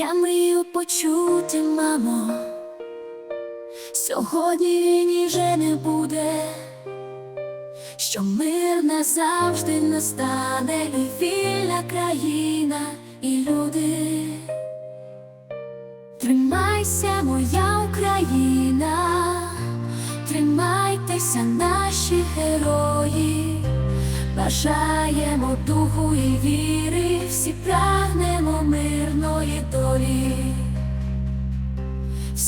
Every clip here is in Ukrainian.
Я мрію почути, мамо, сьогодні війні вже не буде, що мир назавжди настане, і вільна країна, і люди. Тримайся, моя Україна, тримайтеся, наші герої, бажаємо духу і віри, всі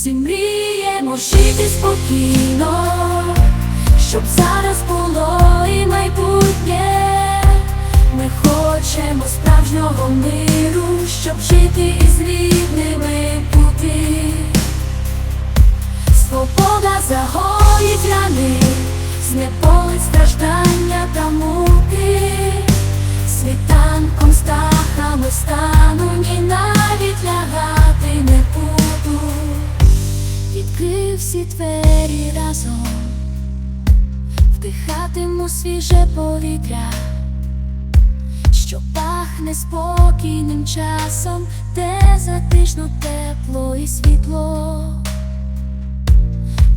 всі мріємо жити спокійно, щоб зараз було і майбутнє. Ми хочемо справжнього миру, щоб жити із рідними бути. Свобода загоїть рани, знеполить всі двері разом, вдихатиму свіже повітря що пахне спокійним часом, де затишно тепло і світло.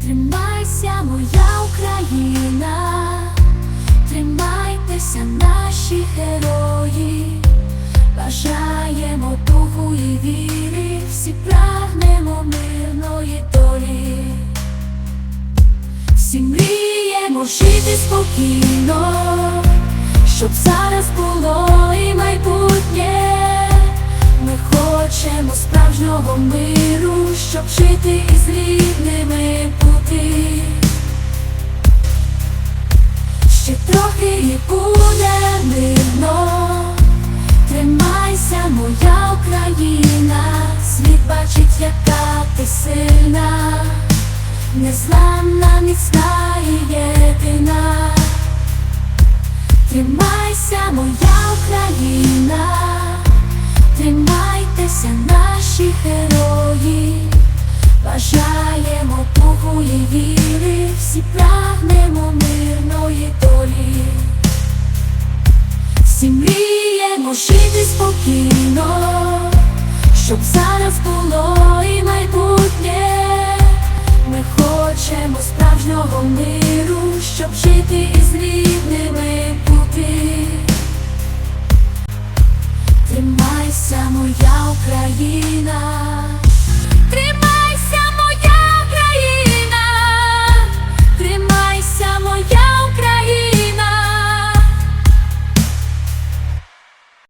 Тримайся, моя Україна, тримайтеся, наші герої, бажаємо духу і віри, всі прагнемо мирної жити спокійно щоб зараз було і майбутнє. Ми хочемо справжнього миру, щоб жити із рідними бути. Ще трохи і буде мирно. Тримайся, моя Україна, світ бачить, яка ти сильна, незламна, міцна і єдина. Україна, тримайтеся, наші герої, бажаємо і віри, всі прагнемо мирної долі, всі мріємо жити спокійно, щоб зараз було і майбутнє. Ми хочемо справжнього миру, щоб жити із рідними Україна.